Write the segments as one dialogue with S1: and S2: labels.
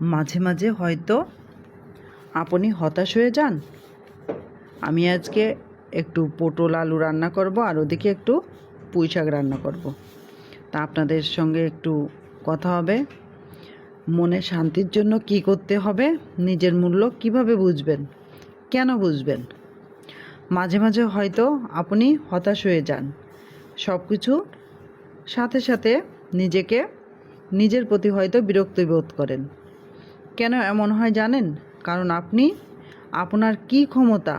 S1: মাঝে মাঝে হয়তো আপনি হতাশ হয়ে যান। আমি আজকে একটু পটল আলু রান্না করব আর ওদিকে একটু পুঁই শাক রান্না করব। তা আপনাদের সঙ্গে একটু কথা হবে। মনে শান্তির জন্য কি করতে হবে? নিজের মূল্য কীভাবে বুঝবেন? কেন বুঝবেন? মাঝে মাঝে হয়তো আপনি হতাশ হয়ে যান। সব কিছু সাথে সাথে নিজেকে, নিজের প্রতি হয়তো বিরক্তি বোধ করেন। কেন এমন হয় জানেন? কারণ আপনি, আপনার কি ক্ষমতা,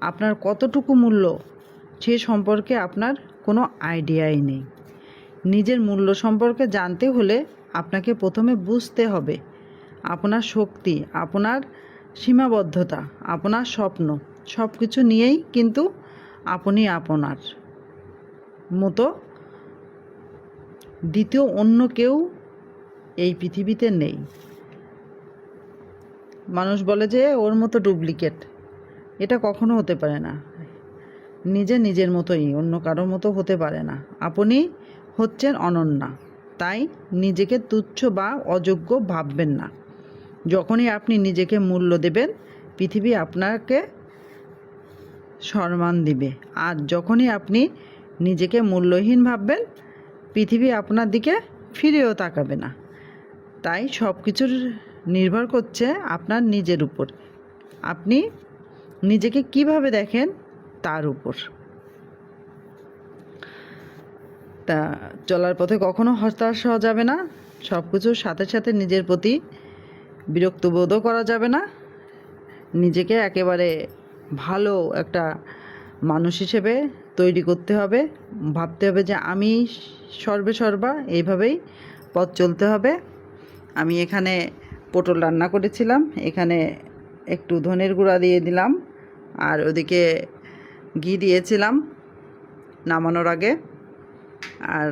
S1: আপনার কতটুকু মূল্য, সে সম্পর্কে আপনার কোনো আইডিয়াই নেই। নিজের মূল্য সম্পর্কে জানতে হলে আপনাকে প্রথমে বুঝতে হবে। আপনার শক্তি, আপনার সীমাবদ্ধতা, আপনার স্বপ্ন সব কিছু নিয়েই কিন্তু আপনি আপনার মতো দ্বিতীয় অন্য কেউ এই পৃথিবীতে নেই। মানুষ বলে যে ওর মতো ডুপ্লিকেট। এটা কখনো হতে পারে না। নিজে নিজের মতোই, অন্য কারোর মতো হতে পারে না। আপনি হচ্ছেন অনন্যা। তাই নিজেকে তুচ্ছ বা অযোগ্য ভাববেন না। যখনই আপনি নিজেকে মূল্য দেবেন, পৃথিবী আপনাকে সম্মান দিবে। আর যখনই আপনি নিজেকে মূল্যহীন ভাববেন, পৃথিবী আপনার দিকে ফিরেও তাকাবে না। তাই সব কিছুর নির্ভর করছে আপনার নিজের উপর। আপনি নিজেকে কীভাবে দেখেন তার উপর। তা চলার পথে কখনো হতাশ হওয়া যাবে না সব কিছুর সাথে সাথে নিজের প্রতি বিরক্তবোধও করা যাবে না। নিজেকে একেবারে ভালো একটা মানুষ হিসেবে তৈরি করতে হবে। ভাবতে হবে যে আমি সর্বে সর্বা এইভাবেই পথ চলতে হবে। আমি এখানে পটল রান্না করেছিলাম। এখানে একটু ধনের গুঁড়া দিয়ে দিলাম আর ওদিকে ঘি দিয়েছিলাম নামানোর আগে। আর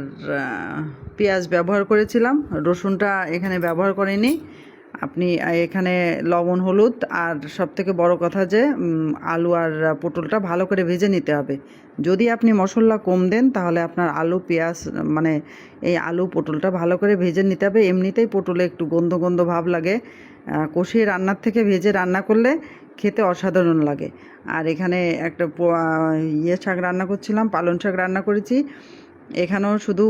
S1: পেঁয়াজ ব্যবহার করেছিলাম। রসুনটা এখানে ব্যবহার করিনি। আপনি এখানে লবণ, হলুদ আর সব থেকে বড় কথা যে আলু আর পটলটা ভালো করে ভেজে নিতে হবে। যদি আপনি মশলা কম দেন, তাহলে আপনার আলু, পেঁয়াজ মানে এই আলু, পটলটা ভালো করে ভেজে নিতে হবে। এমনিতেই পটলে একটু গন্ধ গন্ধ ভাব লাগে। কষিয়ে রান্নার থেকে ভেজে রান্না করলে খেতে অসাধারণ লাগে। আর এখানে একটা ইয়ে শাক রান্না করছিলাম, পালং শাক রান্না করেছি। এখানেও শুধু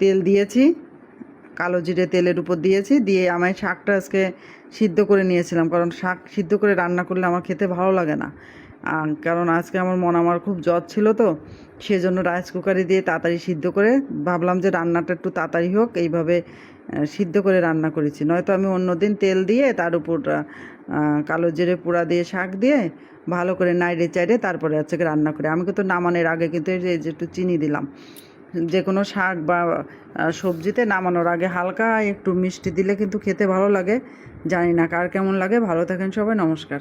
S1: তেল দিয়েছি। কালো জিরে তেলের উপর দিয়েছি, দিয়ে আমি শাকটা আজকে সিদ্ধ করে নিয়েছিলাম। কারণ শাক সিদ্ধ করে রান্না করলে আমার খেতে ভালো লাগে না। কারণ আজকে আমার মন আমার খুব জ্বর ছিল তো, সেজন্য রাইস কুকারে দিয়ে তাড়াতাড়ি সিদ্ধ করে ভাবলাম যে রান্নাটা একটু তাড়াতাড়ি হোক, এইভাবে সিদ্ধ করে রান্না করেছি। নয়তো আমি অন্যদিন তেল দিয়ে তার উপর কালো জিরে পোড়া দিয়ে শাক দিয়ে ভালো করে নাইড়ে চাইড়ে তারপরে গিয়ে রান্না করে। আমি কিন্তু নামানোর আগে কিন্তু এই যে একটু চিনি দিলাম। যে কোনো শাক বা সবজিতে নামানোর আগে হালকা একটু মিষ্টি দিলে কিন্তু খেতে ভালো লাগে, জানি না কার কেমন লাগে, ভালো থাকেন সবাই, নমস্কার।